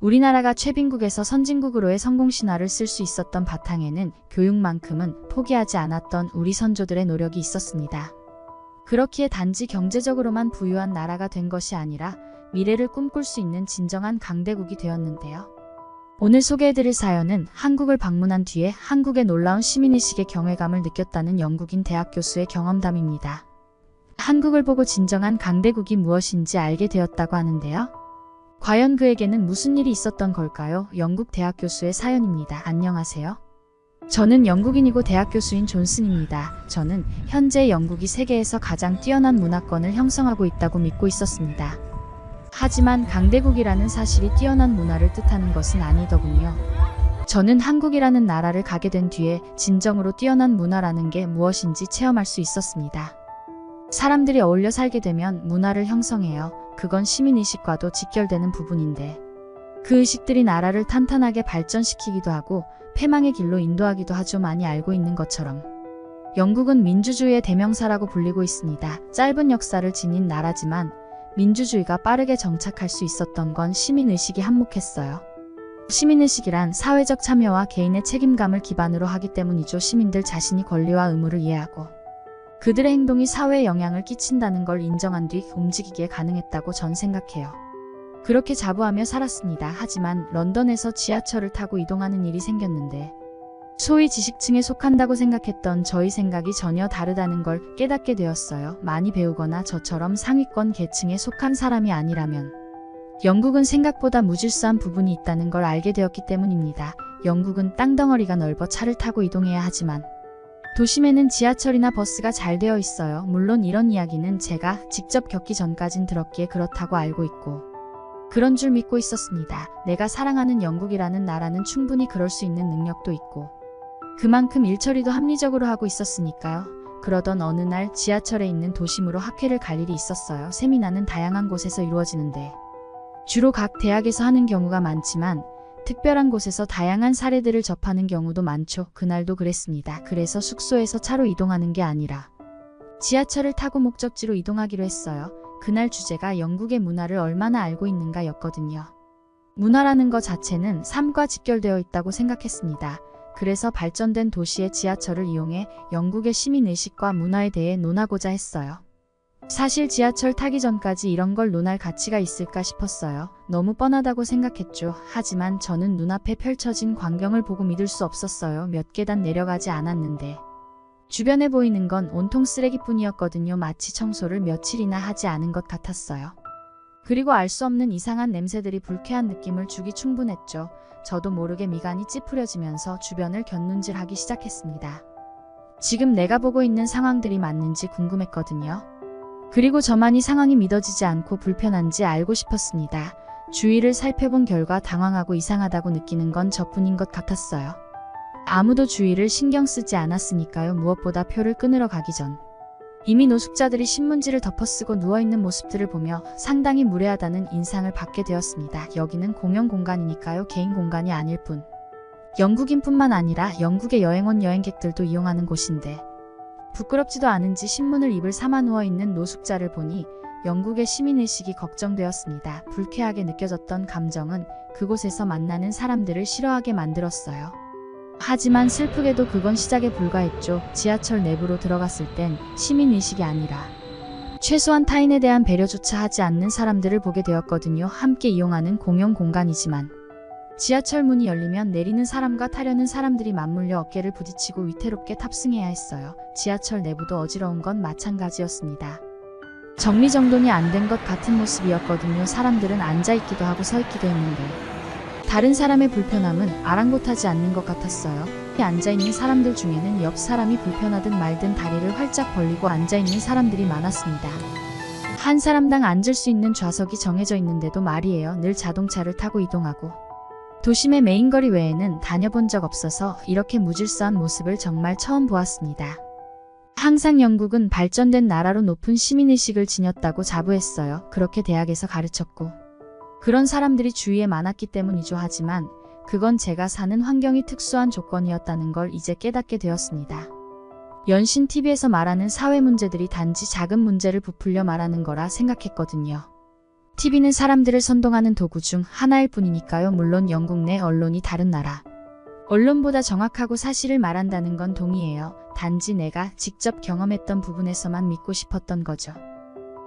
우리나라가 최빈국에서 선진국으로의 성공 신화를 쓸 수 있었던 바탕에는 교육만큼은 포기하지 않았던 우리 선조들의 노력이 있었습니다. 그렇기에 단지 경제적으로만 부유한 나라가 된 것이 아니라 미래를 꿈꿀 수 있는 진정한 강대국이 되었는데요. 오늘 소개해드릴 사연은 한국을 방문한 뒤에 한국의 놀라운 시민의식의 경외감을 느꼈다는 영국인 대학 교수의 경험담입니다. 한국을 보고 진정한 강대국이 무엇인지 알게 되었다고 하는데요. 과연 그에게는 무슨 일이 있었던 걸까요? 영국 대학 교수의 사연입니다. 안녕하세요. 저는 영국인이고 대학 교수인 존슨입니다. 저는 현재 영국이 세계에서 가장 뛰어난 문화권을 형성하고 있다고 믿고 있었습니다. 하지만 강대국이라는 사실이 뛰어난 문화를 뜻하는 것은 아니더군요. 저는 한국이라는 나라를 가게 된 뒤에 진정으로 뛰어난 문화라는 게 무엇인지 체험할 수 있었습니다. 사람들이 어울려 살게 되면 문화를 형성해요. 그건 시민의식과도 직결되는 부분인데. 그 의식들이 나라를 탄탄하게 발전시키기도 하고 패망의 길로 인도하기도 하죠. 많이 알고 있는 것처럼. 영국은 민주주의의 대명사라고 불리고 있습니다. 짧은 역사를 지닌 나라지만 민주주의가 빠르게 정착할 수 있었던 건 시민의식이 한몫했어요. 시민의식이란 사회적 참여와 개인의 책임감을 기반으로 하기 때문이죠. 시민들 자신이 권리와 의무를 이해하고 그들의 행동이 사회에 영향을 끼친다는 걸 인정한 뒤 움직이기에 가능했다고 전 생각해요. 그렇게 자부하며 살았습니다. 하지만 런던에서 지하철을 타고 이동하는 일이 생겼는데 소위 지식층에 속한다고 생각했던 저희 생각이 전혀 다르다는 걸 깨닫게 되었어요. 많이 배우거나 저처럼 상위권 계층에 속한 사람이 아니라면 영국은 생각보다 무질서한 부분이 있다는 걸 알게 되었기 때문입니다. 영국은 땅덩어리가 넓어 차를 타고 이동해야 하지만 도심에는 지하철이나 버스가 잘 되어 있어요. 물론 이런 이야기는 제가 직접 겪기 전까진 들었기에 그렇다고 알고 있고 그런 줄 믿고 있었습니다. 내가 사랑하는 영국이라는 나라는 충분히 그럴 수 있는 능력도 있고 그만큼 일처리도 합리적으로 하고 있었으니까요. 그러던 어느 날 지하철에 있는 도심으로 학회를 갈 일이 있었어요. 세미나는 다양한 곳에서 이루어지는데 주로 각 대학에서 하는 경우가 많지만 특별한 곳에서 다양한 사례들을 접하는 경우도 많죠. 그날도 그랬습니다. 그래서 숙소에서 차로 이동하는 게 아니라 지하철을 타고 목적지로 이동하기로 했어요. 그날 주제가 영국의 문화를 얼마나 알고 있는가 였거든요. 문화라는 것 자체는 삶과 직결되어 있다고 생각했습니다. 그래서 발전된 도시의 지하철을 이용해 영국의 시민의식과 문화에 대해 논하고자 했어요. 사실 지하철 타기 전까지 이런 걸 논할 가치가 있을까 싶었어요. 너무 뻔하다고 생각했죠. 하지만 저는 눈앞에 펼쳐진 광경을 보고 믿을 수 없었어요. 몇 계단 내려가지 않았는데. 주변에 보이는 건 온통 쓰레기뿐이었거든요. 마치 청소를 며칠이나 하지 않은 것 같았어요. 그리고 알 수 없는 이상한 냄새들이 불쾌한 느낌을 주기 충분했죠. 저도 모르게 미간이 찌푸려지면서 주변을 곁눈질하기 시작했습니다. 지금 내가 보고 있는 상황들이 맞는지 궁금했거든요. 그리고 저만이 상황이 믿어지지 않고 불편한지 알고 싶었습니다. 주위를 살펴본 결과 당황하고 이상하다고 느끼는 건 저뿐인 것 같았어요. 아무도 주위를 신경 쓰지 않았으니까요. 무엇보다 표를 끊으러 가기 전. 이미 노숙자들이 신문지를 덮어쓰고 누워있는 모습들을 보며 상당히 무례하다는 인상을 받게 되었습니다. 여기는 공용 공간이니까요. 개인 공간이 아닐 뿐. 영국인뿐만 아니라 영국에 여행 온 여행객들도 이용하는 곳인데 부끄럽지도 않은지 신문을 입을 삼아 누워 있는 노숙자를 보니 영국의 시민의식이 걱정되었습니다. 불쾌하게 느껴졌던 감정은 그곳에서 만나는 사람들을 싫어하게 만들었어요. 하지만 슬프게도 그건 시작에 불과했죠. 지하철 내부로 들어갔을 땐 시민의식이 아니라 최소한 타인에 대한 배려조차 하지 않는 사람들을 보게 되었거든요. 함께 이용하는 공용 공간이지만 지하철 문이 열리면 내리는 사람과 타려는 사람들이 맞물려 어깨를 부딪히고 위태롭게 탑승해야 했어요. 지하철 내부도 어지러운 건 마찬가지였습니다. 정리정돈이 안 된 것 같은 모습이었거든요. 사람들은 앉아있기도 하고 서 있기도 했는데 다른 사람의 불편함은 아랑곳하지 않는 것 같았어요. 앉아있는 사람들 중에는 옆 사람이 불편하든 말든 다리를 활짝 벌리고 앉아있는 사람들이 많았습니다. 한 사람당 앉을 수 있는 좌석이 정해져 있는데도 말이에요. 늘 자동차를 타고 이동하고 도심의 메인거리 외에는 다녀본 적 없어서 이렇게 무질서한 모습을 정말 처음 보았습니다. 항상 영국은 발전된 나라로 높은 시민의식을 지녔다고 자부했어요. 그렇게 대학에서 가르쳤고. 그런 사람들이 주위에 많았기 때문이죠. 하지만 그건 제가 사는 환경이 특수한 조건이었다는 걸 이제 깨닫게 되었습니다. 연신 TV에서 말하는 사회 문제들이 단지 작은 문제를 부풀려 말하는 거라 생각했거든요. TV는 사람들을 선동하는 도구 중 하나일 뿐이니까요. 물론 영국 내 언론이 다른 나라. 언론보다 정확하고 사실을 말한다는 건 동의해요. 단지 내가 직접 경험했던 부분에서만 믿고 싶었던 거죠.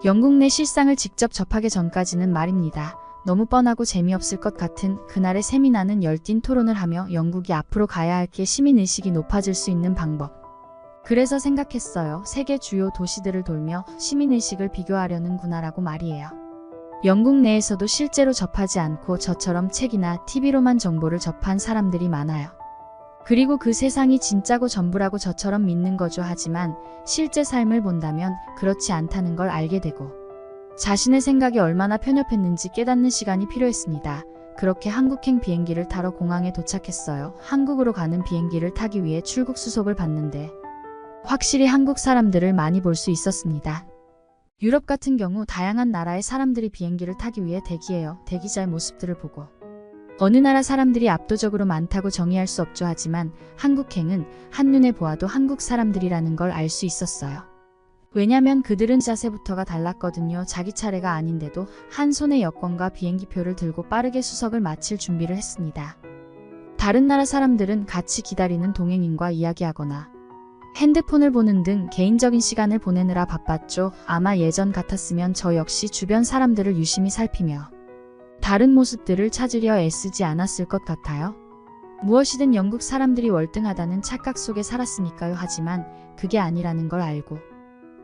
영국 내 실상을 직접 접하기 전까지는 말입니다. 너무 뻔하고 재미없을 것 같은 그날의 세미나는 열띤 토론을 하며 영국이 앞으로 가야 할 게 시민의식이 높아질 수 있는 방법. 그래서 생각했어요. 세계 주요 도시들을 돌며 시민의식을 비교하려는구나라고 말이에요. 영국 내에서도 실제로 접하지 않고 저처럼 책이나 TV로만 정보를 접한 사람들이 많아요. 그리고 그 세상이 진짜고 전부라고 저처럼 믿는 거죠. 하지만 실제 삶을 본다면 그렇지 않다는 걸 알게 되고 자신의 생각이 얼마나 편협했는지 깨닫는 시간이 필요했습니다. 그렇게 한국행 비행기를 타러 공항에 도착했어요. 한국으로 가는 비행기를 타기 위해 출국 수속을 받는데 확실히 한국 사람들을 많이 볼 수 있었습니다. 유럽 같은 경우 다양한 나라의 사람들이 비행기를 타기 위해 대기해요. 대기자의 모습들을 보고 어느 나라 사람들이 압도적으로 많다고 정의할 수 없죠. 하지만 한국행은 한눈에 보아도 한국 사람들이라는 걸 알 수 있었어요. 왜냐면 그들은 자세부터가 달랐거든요. 자기 차례가 아닌데도 한 손에 여권과 비행기표를 들고 빠르게 수석을 마칠 준비를 했습니다. 다른 나라 사람들은 같이 기다리는 동행인과 이야기하거나 핸드폰을 보는 등 개인적인 시간을 보내느라 바빴죠. 아마 예전 같았으면 저 역시 주변 사람들을 유심히 살피며 다른 모습들을 찾으려 애쓰지 않았을 것 같아요. 무엇이든 영국 사람들이 월등하다는 착각 속에 살았으니까요. 하지만 그게 아니라는 걸 알고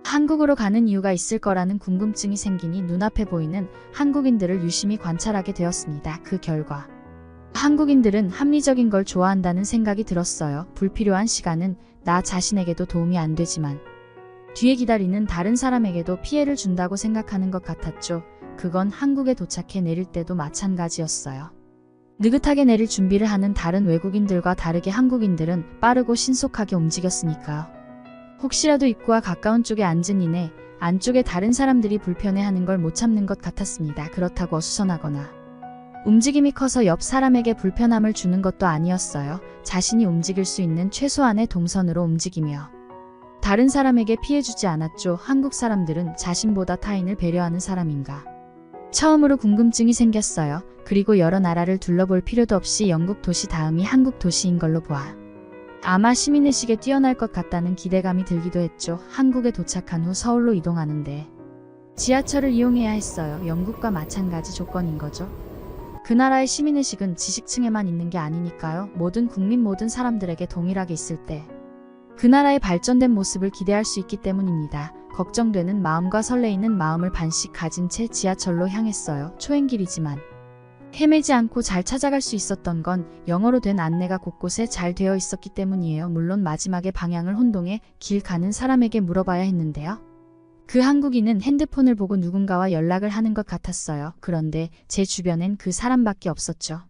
한국으로 가는 이유가 있을 거라는 궁금증이 생기니 눈앞에 보이는 한국인들을 유심히 관찰하게 되었습니다. 그 결과 한국인들은 합리적인 걸 좋아한다는 생각이 들었어요. 불필요한 시간은 나 자신에게도 도움이 안 되지만 뒤에 기다리는 다른 사람에게도 피해를 준다고 생각하는 것 같았죠. 그건 한국에 도착해 내릴 때도 마찬가지였어요. 느긋하게 내릴 준비를 하는 다른 외국인들과 다르게 한국인들은 빠르고 신속하게 움직였으니까요. 혹시라도 입구와 가까운 쪽에 앉은 이내 안쪽에 다른 사람들이 불편해하는 걸 못 참는 것 같았습니다. 그렇다고 어수선하거나 움직임이 커서 옆 사람에게 불편함을 주는 것도 아니었어요. 자신이 움직일 수 있는 최소한의 동선으로 움직이며 다른 사람에게 피해주지 않았죠. 한국 사람들은 자신보다 타인을 배려하는 사람인가. 처음으로 궁금증이 생겼어요. 그리고 여러 나라를 둘러볼 필요도 없이 영국 도시 다음이 한국 도시인 걸로 보아. 아마 시민의식에 뛰어날 것 같다는 기대감이 들기도 했죠. 한국에 도착한 후 서울로 이동하는데 지하철을 이용해야 했어요. 영국과 마찬가지 조건인 거죠. 그 나라의 시민의식은 지식층에만 있는 게 아니니까요. 모든 국민 모든 사람들에게 동일하게 있을 때 그 나라의 발전된 모습을 기대할 수 있기 때문입니다. 걱정되는 마음과 설레이는 마음을 반씩 가진 채 지하철로 향했어요. 초행길이지만 헤매지 않고 잘 찾아갈 수 있었던 건 영어로 된 안내가 곳곳에 잘 되어 있었기 때문이에요. 물론 마지막에 방향을 혼동해 길 가는 사람에게 물어봐야 했는데요. 그 한국인은 핸드폰을 보고 누군가와 연락을 하는 것 같았어요. 그런데 제 주변엔 그 사람밖에 없었죠.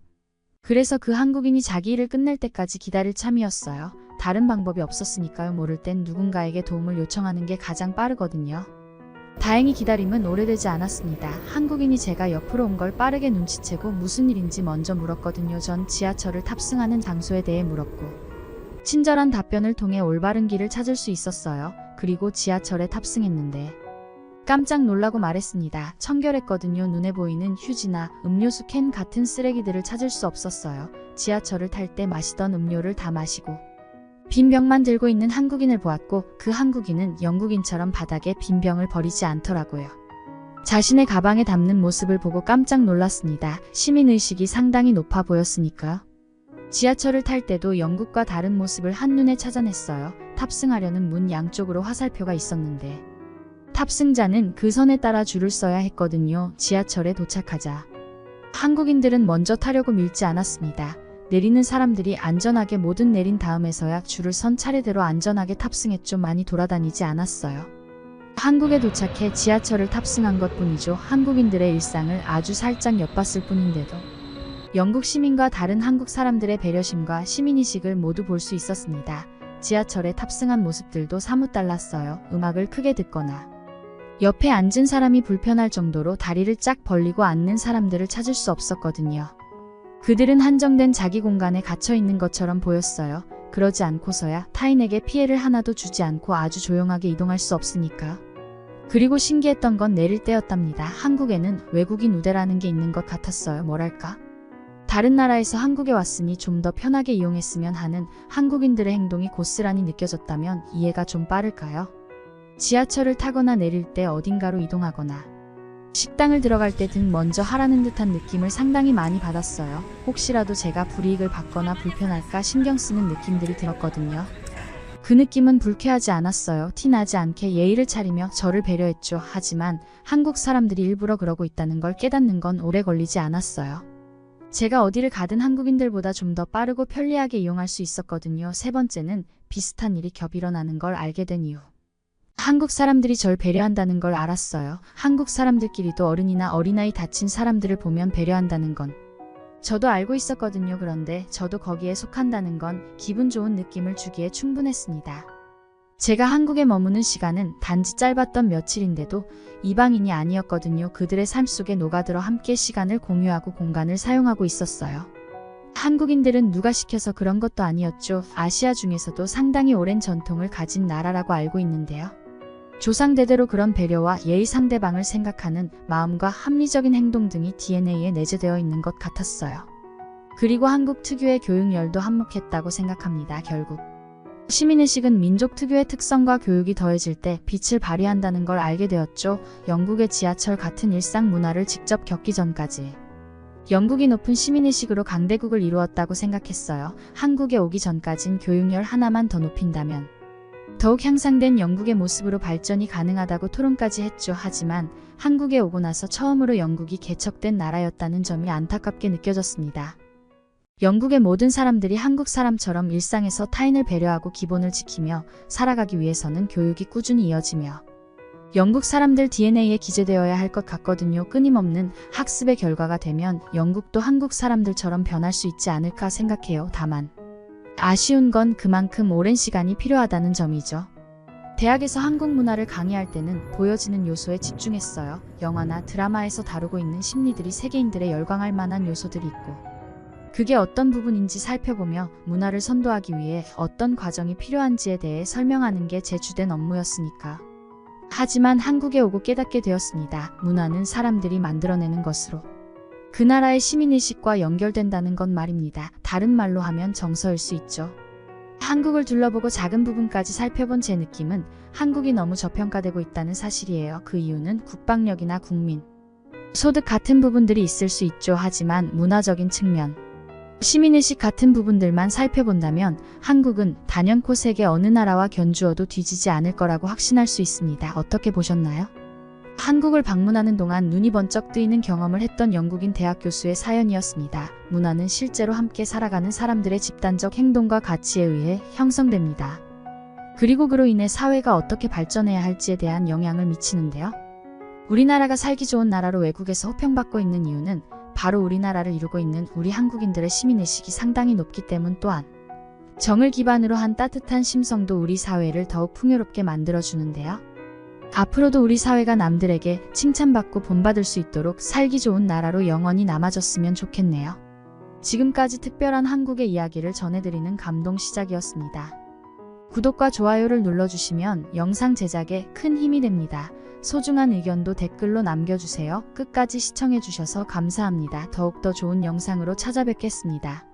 그래서 그 한국인이 자기 일을 끝낼 때까지 기다릴 참이었어요. 다른 방법이 없었으니까요. 모를 땐 누군가에게 도움을 요청하는 게 가장 빠르거든요. 다행히 기다림은 오래되지 않았습니다. 한국인이 제가 옆으로 온 걸 빠르게 눈치채고 무슨 일인지 먼저 물었거든요. 전 지하철을 탑승하는 장소에 대해 물었고 친절한 답변을 통해 올바른 길을 찾을 수 있었어요. 그리고 지하철에 탑승했는데 깜짝 놀라고 말했습니다. 청결했거든요. 눈에 보이는 휴지나 음료수 캔 같은 쓰레기들을 찾을 수 없었어요. 지하철을 탈 때 마시던 음료를 다 마시고 빈 병만 들고 있는 한국인을 보았고 그 한국인은 영국인처럼 바닥에 빈 병을 버리지 않더라고요. 자신의 가방에 담는 모습을 보고 깜짝 놀랐습니다. 시민의식이 상당히 높아 보였으니까요. 지하철을 탈 때도 영국과 다른 모습을 한눈에 찾아냈어요. 탑승하려는 문 양쪽으로 화살표가 있었는데 탑승자는 그 선에 따라 줄을 서야 했거든요. 지하철에 도착하자 한국인들은 먼저 타려고 밀지 않았습니다. 내리는 사람들이 안전하게 모든 내린 다음에서야 줄을 선 차례대로 안전하게 탑승했죠. 많이 돌아다니지 않았어요. 한국에 도착해 지하철을 탑승한 것 뿐이죠. 한국인들의 일상을 아주 살짝 엿봤을 뿐인데도 영국 시민과 다른 한국 사람들의 배려심과 시민의식을 모두 볼 수 있었습니다. 지하철에 탑승한 모습들도 사뭇 달랐어요. 음악을 크게 듣거나 옆에 앉은 사람이 불편할 정도로 다리를 쫙 벌리고 앉는 사람들을 찾을 수 없었거든요. 그들은 한정된 자기 공간에 갇혀 있는 것처럼 보였어요. 그러지 않고서야 타인에게 피해를 하나도 주지 않고 아주 조용하게 이동할 수 없으니까. 그리고 신기했던 건 내릴 때였답니다. 한국에는 외국인 우대라는 게 있는 것 같았어요. 뭐랄까? 다른 나라에서 한국에 왔으니 좀 더 편하게 이용했으면 하는 한국인들의 행동이 고스란히 느껴졌다면 이해가 좀 빠를까요? 지하철을 타거나 내릴 때 어딘가로 이동하거나 식당을 들어갈 때 등 먼저 하라는 듯한 느낌을 상당히 많이 받았어요. 혹시라도 제가 불이익을 받거나 불편할까 신경 쓰는 느낌들이 들었거든요. 그 느낌은 불쾌하지 않았어요. 티 나지 않게 예의를 차리며 저를 배려했죠. 하지만 한국 사람들이 일부러 그러고 있다는 걸 깨닫는 건 오래 걸리지 않았어요. 제가 어디를 가든 한국인들보다 좀 더 빠르고 편리하게 이용할 수 있었거든요. 세 번째는 비슷한 일이 겹 일어나는 걸 알게 된 이유. 한국 사람들이 절 배려한다는 걸 알았어요. 한국 사람들끼리도 어른이나 어린아이 다친 사람들을 보면 배려한다는 건. 저도 알고 있었거든요. 그런데 저도 거기에 속한다는 건 기분 좋은 느낌을 주기에 충분했습니다. 제가 한국에 머무는 시간은 단지 짧았던 며칠인데도 이방인이 아니었거든요. 그들의 삶 속에 녹아들어 함께 시간을 공유하고 공간을 사용하고 있었어요. 한국인들은 누가 시켜서 그런 것도 아니었죠. 아시아 중에서도 상당히 오랜 전통을 가진 나라라고 알고 있는데요. 조상대대로 그런 배려와 예의 상대방을 생각하는 마음과 합리적인 행동 등이 DNA에 내재되어 있는 것 같았어요. 그리고 한국 특유의 교육열도 한몫했다고 생각합니다. 결국. 시민의식은 민족 특유의 특성과 교육이 더해질 때 빛을 발휘한다는 걸 알게 되었죠. 영국의 지하철 같은 일상 문화를 직접 겪기 전까지. 영국이 높은 시민의식으로 강대국을 이루었다고 생각했어요. 한국에 오기 전까진 교육열 하나만 더 높인다면 더욱 향상된 영국의 모습으로 발전이 가능하다고 토론까지 했죠. 하지만 한국에 오고 나서 처음으로 영국이 개척된 나라였다는 점이 안타깝게 느껴졌습니다. 영국의 모든 사람들이 한국 사람처럼 일상에서 타인을 배려하고 기본을 지키며 살아가기 위해서는 교육이 꾸준히 이어지며 영국 사람들 DNA에 기재되어야 할 것 같거든요. 끊임없는 학습의 결과가 되면 영국도 한국 사람들처럼 변할 수 있지 않을까 생각해요. 다만 아쉬운 건 그만큼 오랜 시간이 필요하다는 점이죠. 대학에서 한국 문화를 강의할 때는 보여지는 요소에 집중했어요. 영화나 드라마에서 다루고 있는 심리들이 세계인들의 열광할 만한 요소들이 있고 그게 어떤 부분인지 살펴보며 문화를 선도하기 위해 어떤 과정이 필요한지에 대해 설명하는 게 제 주된 업무였으니까. 하지만 한국에 오고 깨닫게 되었습니다. 문화는 사람들이 만들어내는 것으로. 그 나라의 시민의식과 연결된다는 건 말입니다. 다른 말로 하면 정서일 수 있죠. 한국을 둘러보고 작은 부분까지 살펴본 제 느낌은 한국이 너무 저평가되고 있다는 사실이에요. 그 이유는 국방력이나 국민, 소득 같은 부분들이 있을 수 있죠. 하지만 문화적인 측면, 시민의식 같은 부분들만 살펴본다면 한국은 단연코 세계 어느 나라와 견주어도 뒤지지 않을 거라고 확신할 수 있습니다. 어떻게 보셨나요? 한국을 방문하는 동안 눈이 번쩍 뜨이는 경험을 했던 영국인 대학 교수의 사연이었습니다. 문화는 실제로 함께 살아가는 사람들의 집단적 행동과 가치에 의해 형성됩니다. 그리고 그로 인해 사회가 어떻게 발전해야 할지에 대한 영향을 미치는데요. 우리나라가 살기 좋은 나라로 외국에서 호평받고 있는 이유는 바로 우리나라를 이루고 있는 우리 한국인들의 시민의식이 상당히 높기 때문 또한 정을 기반으로 한 따뜻한 심성도 우리 사회를 더욱 풍요롭게 만들어주는데요. 앞으로도 우리 사회가 남들에게 칭찬받고 본받을 수 있도록 살기 좋은 나라로 영원히 남아줬으면 좋겠네요. 지금까지 특별한 한국의 이야기를 전해드리는 감동 시작이었습니다. 구독과 좋아요를 눌러주시면 영상 제작에 큰 힘이 됩니다. 소중한 의견도 댓글로 남겨주세요. 끝까지 시청해주셔서 감사합니다. 더욱더 좋은 영상으로 찾아뵙겠습니다.